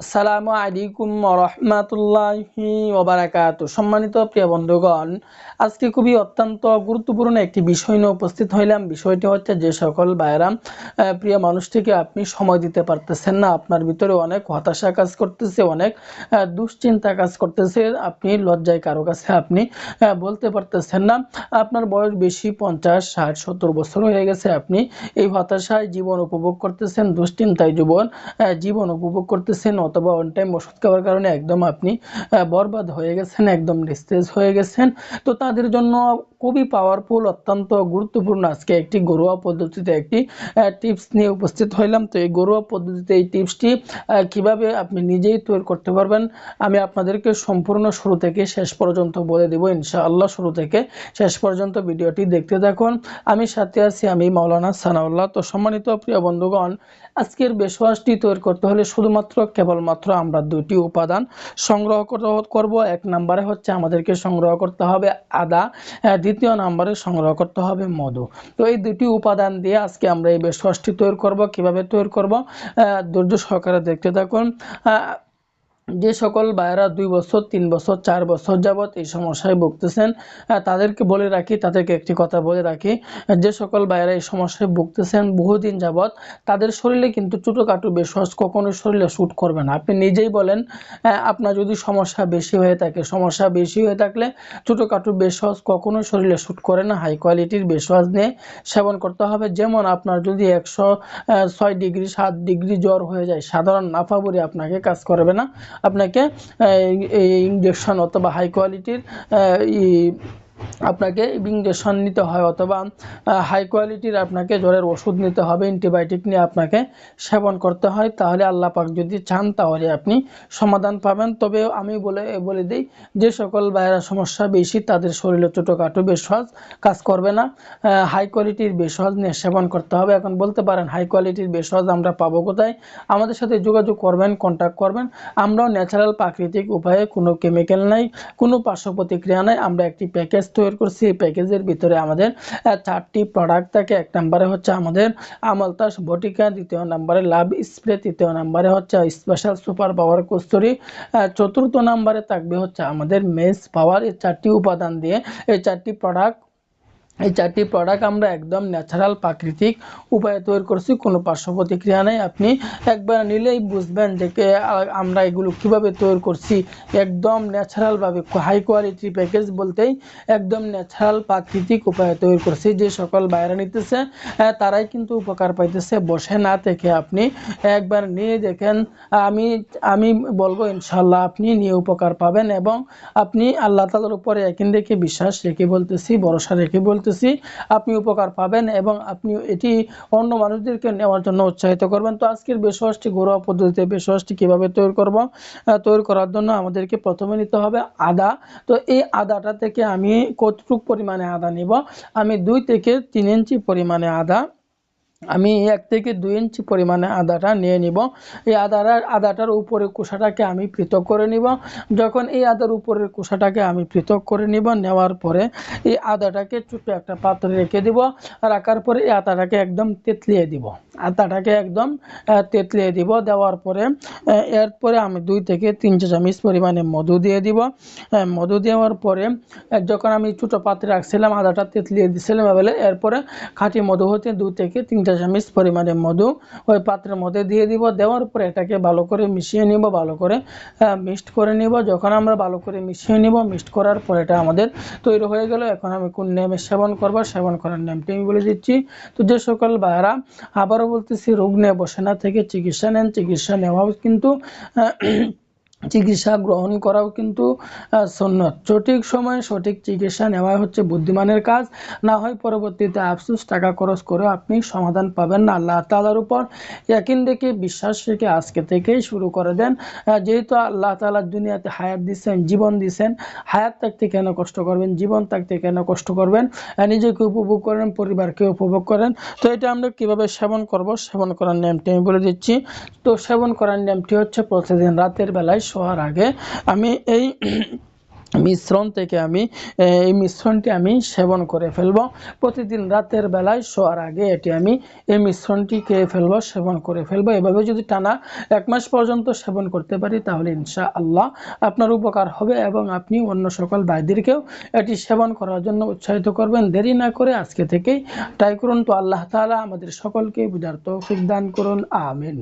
আসসালামু আলাইকুম রহমাতুল্লাহি ওবারাকাত। সম্মানিত প্রিয় বন্ধুগণ, আজকে খুবই অত্যন্ত গুরুত্বপূর্ণ একটি বিষয় নিয়ে উপস্থিত হইলাম। বিষয়টি হচ্ছে যে সকল ভাইরা প্রিয় মানুষটিকে আপনি সময় দিতে পারতেছেন না। আপনার ভিতরে অনেক হতাশা কাজ করতেছে, অনেক দুশ্চিন্তা কাজ করতেছে। আপনি লজ্জায় কারও কাছে আপনি বলতে পারতেছেন না। আপনার বয়স বেশি, পঞ্চাশ, ষাট, সত্তর বছর হয়ে গেছে। আপনি এই হতাশায় জীবন উপভোগ করতেছেন, দুশ্চিন্তায় জীবন জীবন উপভোগ করতেছেন। অথবা অন টাইম ওষুধ খাওয়ার কারণে একদম আপনি বরবাদ হয়ে গেছেন, একদম নিস্তেজ হয়ে গেছেন। তো তাদের জন্য খুবই পাওয়ারফুল অত্যন্ত গুরুত্বপূর্ণ আজকে একটি ঘরোয়া পদ্ধতিতে একটি টিপস নিয়ে উপস্থিত হইলাম। তো এই ঘরোয়া পদ্ধতিতে এই টিপসটি কীভাবে আপনি নিজেই তৈরি করতে পারবেন, আমি আপনাদেরকে সম্পূর্ণ শুরু থেকে শেষ পর্যন্ত বলে দেব। ইনশাআল্লাহ শুরু থেকে শেষ পর্যন্ত ভিডিওটি দেখতে থাকুন। আমি সাথে আছি আমি মাওলানা সানাউল্লাহ। তো সম্মানিত প্রিয় বন্ধুগণ, আজকের বেশওয়াজটি তৈরি করতে হলে শুধুমাত্র কেবলমাত্র আমরা দুটি উপাদান সংগ্রহ কর- করব। এক নম্বরে হচ্ছে আমাদেরকে সংগ্রহ করতে হবে আদা দ্বিতীয় নম্বরে সংগ্রহ করতে হবে মধু। তো এই দুটি উপাদান দিয়ে আজকে আমরা এই ষষ্ঠী তৈরি করব। কীভাবে তৈরি করব? ধৈর্য সহকারে দেখতে থাকুন। যে সকল ভাইয়েরা দুই বছর, তিন বছর, চার বছর যাবৎ এই সমস্যায় ভুগতেছেন তাদেরকে বলে রাখি, তাদেরকে একটি কথা বলে রাখি যে সকল ভাইয়েরা এই সমস্যায় ভুগতেছেন বহুদিন যাবৎ, তাদের শরীরে কিন্তু ছোটোখাটো বেশস কখনো শরীরে শ্যুট করবে না। আপনি নিজেই বলেন আপনার যদি সমস্যা বেশি হয়ে থাকে, সমস্যা বেশি হয়ে থাকলে ছোটোখাটো বেশস কখনো শরীরে শ্যুট করে না। হাই কোয়ালিটির বেশস নিয়ে সেবন করতে হবে। যেমন আপনার যদি একশো ছয় ডিগ্রি, সাত ডিগ্রি জ্বর হয়ে যায়, সাধারণ নাফাবরি আপনাকে কাজ করবে না। আপনাকে ইঞ্জেকশন অথবা হাই কোয়ালিটির আপনাকে ইঞ্জেকশন নিতে হয় অথবা হাই কোয়ালিটির আপনাকে জ্বরের ওষুধ নিতে হবে অ্যান্টিবায়োটিক নিয়ে আপনাকে সেবন করতে হয়, তাহলে আল্লাহ পাক যদি চান তাহলে আপনি সমাধান পাবেন। তবে আমি বলে বলে দিই, যে সকল বাইরা সমস্যা বেশি, তাদের শরীরে ছোটোখাটো বেশওয়াজ কাজ করবে না। হাই কোয়ালিটির বেশওয়াজ নিয়ে সেবন করতে হবে। এখন বলতে পারেন হাই কোয়ালিটির বেশওয়াজ আমরা পাবো কোথায়? আমাদের সাথে যোগাযোগ করবেন কন্ট্যাক্ট করবেন। আমরাও ন্যাচারাল প্রাকৃতিক উপায়ে কোনো কেমিক্যাল নাই, কোনো পার্শ্ব প্রতিক্রিয়া নাই। আমরা একটি প্যাকেজ তৈরি করছি এই প্যাকেজের ভিতরে আমাদের চারটি প্রোডাক্ট থাকে। এক নম্বরে হচ্ছে আমাদের আমলতাস বটিকা দ্বিতীয় নম্বরে লাভ স্প্রে তৃতীয় নম্বরে হচ্ছে স্পেশাল সুপার পাওয়ার কস্তুরি চতুর্থ নম্বরে থাকবে হচ্ছে আমাদের মেস পাওয়ার এই চারটি উপাদান দিয়ে এই চারটি প্রোডাক্ট এই চারটি প্রোডাক্ট আমরা একদম ন্যাচারাল প্রাকৃতিক উপায়ে তৈরি করছি, কোনো পার্শ্ব প্রতিক্রিয়া নেই। আপনি একবার নিলেই বুঝবেন যে আমরা এগুলো কীভাবে তৈরি করছি। একদম ন্যাচারালভাবে হাই কোয়ালিটি প্যাকেজ বলতেই একদম ন্যাচারাল প্রাকৃতিক উপায়ে তৈরি করছি। যে সকল বাইরে নিতেছে তারাই কিন্তু উপকার পাইতেছে। বসে না থেকে আপনি একবার নিয়ে দেখেন, আমি আমি বলব ইনশাল্লাহ আপনি নিয়ে উপকার পাবেন এবং আপনি আল্লাহ তালার উপরে একিন রেখে বিশ্বাস রেখে বলতেছি, ভরসা রেখে বলতেছি। আপনি উপকার পাবেন এবং আপনি এটি অন্য মানুষদেরকে নেওয়ার জন্য উৎসাহিত করবেন। তো আজকের বেশওয়াজটি ঘরোয়া পদ্ধতিতে বেশওয়াশটি কীভাবে তৈরি করব? তৈরি করার জন্য আমাদেরকে প্রথমে নিতে হবে আদা। তো এই আদাটা থেকে আমি কতটুকু পরিমাণে আদা নিব? আমি দুই থেকে তিন ইঞ্চি পরিমাণে আদা আমি এক থেকে দুই ইঞ্চি পরিমাণে আদাটা নিয়ে নিব। এই আদার, আদাটার উপরে কুসাটাকে আমি পৃথক করে নিব। যখন এই আদার উপরের কুসাটাকে আমি পৃথক করে নিব, নেওয়ার পরে এই আদাটাকে ছোট্ট একটা পাত্রে রেখে দিব। রাখার পরে এই আদাটাকে একদম তেতলিয়ে দিব। আদাটাকে একদম তেতলিয়ে দিব। দেওয়ার পরে এরপরে আমি দুই থেকে তিন চা চামচ পরিমাণে মধু দিয়ে দিব। মধু দেওয়ার পরে যখন আমি ছোটো পাত্রে রাখছিলাম, আদাটা তেতলিয়ে দিয়েছিলাম এবারে, এরপরে খাঁটি মধু হতে দু থেকে তিন চা চামচ পরিমাণে মধু ওই পাত্রের মধ্যে দিয়ে দিব। দেওয়ার পরে এটাকে ভালো করে মিশিয়ে নিব, ভালো করে মিক্সড করে নিব। যখন আমরা ভালো করে মিশিয়ে নিব, মিক্সড করার পরে এটা আমাদের তৈরি হয়ে গেল। এখন আমি কোন নেমে সেবন করব, সেবন করার নেমটি আমি বলে দিচ্ছি। তো যে সকল ভাইয়ারা আবারও বলতেছি রোগ নিয়ে বসে না থেকে চিকিৎসা নেন চিকিৎসা নেওয়াও কিন্তু চিকিৎসা গ্রহণ করাও কিন্তু আহ, সুন্নত সঠিক সময়ে সঠিক চিকিৎসা নেওয়া হচ্ছে বুদ্ধিমানের কাজ। না হয় পরবর্তীতে আফসোস টাকা খরচ করে আপনি সমাধান পাবেন না। আল্লাহ তালার উপর একিন দেখে বিশ্বাস রেখে আজকে থেকেই শুরু করে দেন। যেহেতু আল্লাহ তালা দুনিয়াতে হায়াত দিচ্ছেন জীবন দিচ্ছেন হায়াত থাকতে কেন কষ্ট করবেন জীবন থাকতে কেন কষ্ট করবেন? নিজেকে উপভোগ করেন পরিবারকে উপভোগ করেন। তো এটা আমরা কীভাবে সেবন করব? সেবন করার নিয়মটি আমি বলে দিচ্ছি। তো সেবন করার নিয়মটি হচ্ছে প্রতিদিন রাতের বেলায় শোয়ার আগে আমি এই মিশ্রণ থেকে আমি, এই মিশ্রণটি আমি সেবন করে ফেলব। প্রতিদিন রাতের বেলায় শোয়ার আগে এটি আমি এই মিশ্রণটি খেয়ে ফেলব, সেবন করে ফেলব। এভাবে যদি টানা এক মাস পর্যন্ত সেবন করতে পারি, তাহলে ইনশা আল্লাহ আপনার উপকার হবে এবং আপনি অন্য সকল ভাইদেরকেও এটি সেবন করার জন্য উৎসাহিত করবেন। দেরি না করে আজকে থেকেই ট্রাই করুন। তো আল্লাহ তাআলা আমাদের সকলকে বুঝার তৌফিক দান করুন। আমিন।